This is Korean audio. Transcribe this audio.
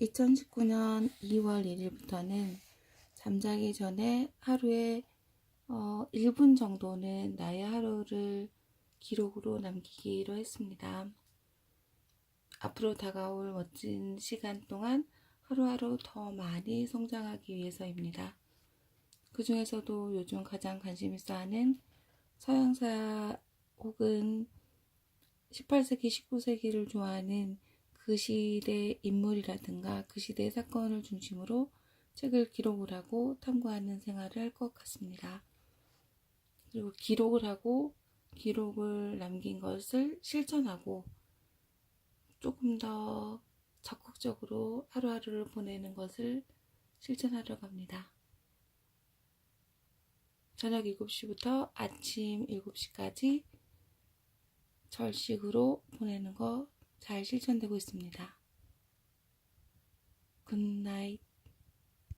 2019년 2월 1일부터는 잠자기 전에 하루에 어, 1분 정도는 나의 하루를 기록으로 남기기로 했습니다. 앞으로 다가올 멋진 시간 동안 하루하루 더 많이 성장하기 위해서입니다. 그 중에서도 요즘 가장 관심 있어 하는 서양사 혹은 18세기, 19세기를 좋아하는 그 시대 인물이라든가 그 시대 사건을 중심으로 책을 기록을 하고 탐구하는 생활을 할 것 같습니다. 그리고 기록을 하고 기록을 남긴 것을 실천하고 조금 더 적극적으로 하루하루를 보내는 것을 실천하려고 합니다. 저녁 7시부터 아침 7시까지 절식으로 보내는 거 잘 실천되고 있습니다. 굿나잇.